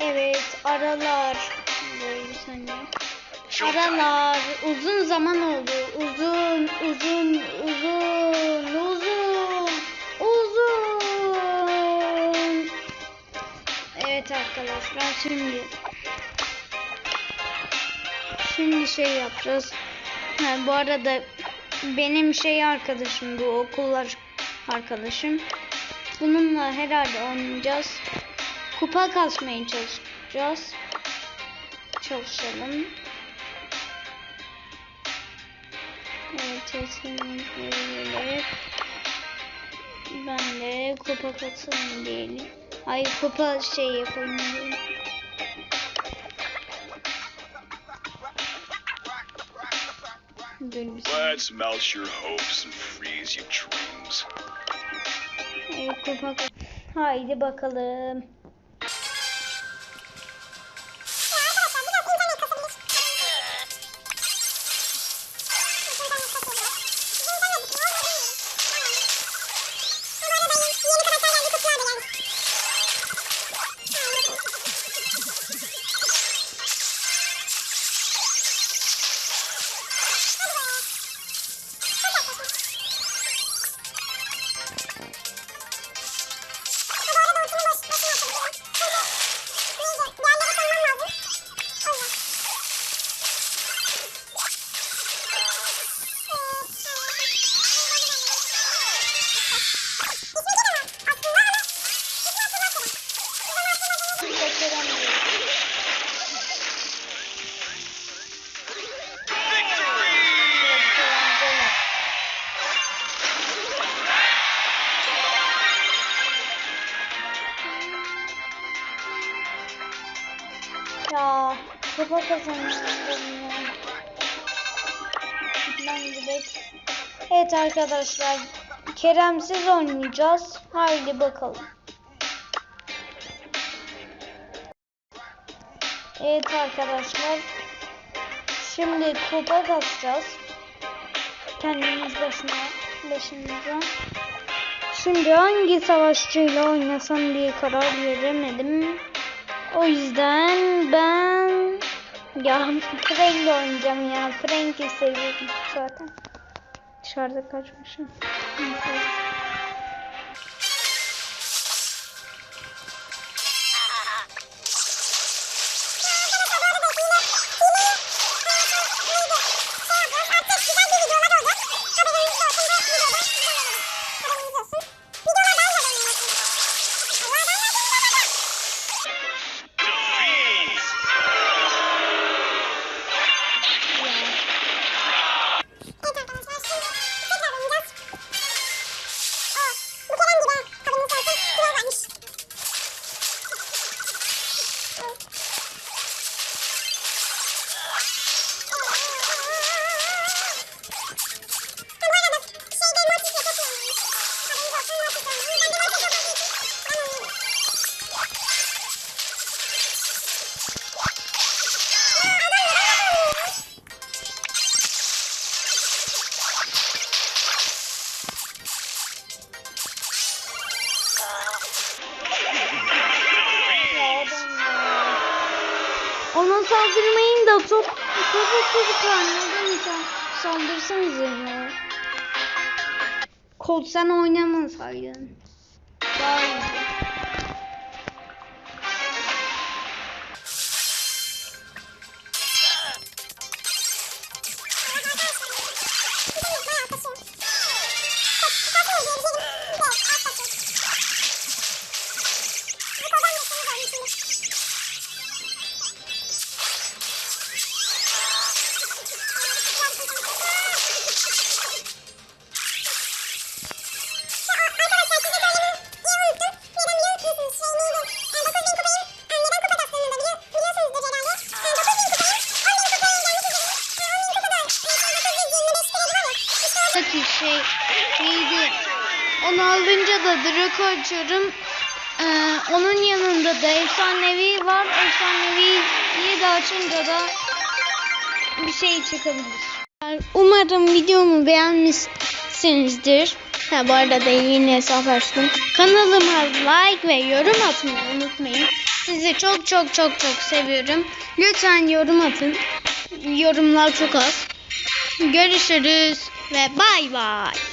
Evet aralar. Böyle bir saniye. Aralar uzun zaman oldu. Uzun uzun uzun uzun uzun. Evet arkadaşlar şimdi şimdi şey yapacağız. Ha, bu arada benim şey arkadaşım bu okullar arkadaşım. Bununla herhalde oynayacağız. Kupa kasmaya çalışacağız. Çalışalım. Evet, kesinlikle. Ben de kupa katılım diyelim. Ay kupa şey yapalım diyelim. Let's melt your hopes and freeze your dreams. Evet, kupa Haydi bakalım. Kazanmıştım ya. Ben gidelim. Evet arkadaşlar. Keremsiz oynayacağız. Haydi bakalım. Evet arkadaşlar. Şimdi kupa kasacağız. Kendimiz başına başımıza. Şimdi hangi savaşçıyla oynasam diye karar veremedim. O yüzden ben ya Frank oynayacağım ya. Frank'i seviyorum zaten. Dışarıda kaçmışım. Ona saldırmayın da topu çocuklar neden sa- saldırsanız ya. Kol sen oynamasaydın. Daha iyi. Peki şey neydi? Onu alınca da Draco açıyorum. Ee, onun yanında da efsanevi var. Efsaneviyi de açınca da bir şey çıkabilir. Umarım videomu beğenmişsinizdir. Ha, bu arada da yeni hesap açtım. Kanalıma like ve yorum atmayı unutmayın. sizi çok çok çok çok seviyorum. Lütfen yorum atın. Yorumlar çok az. Görüşürüz ね。バイバイ。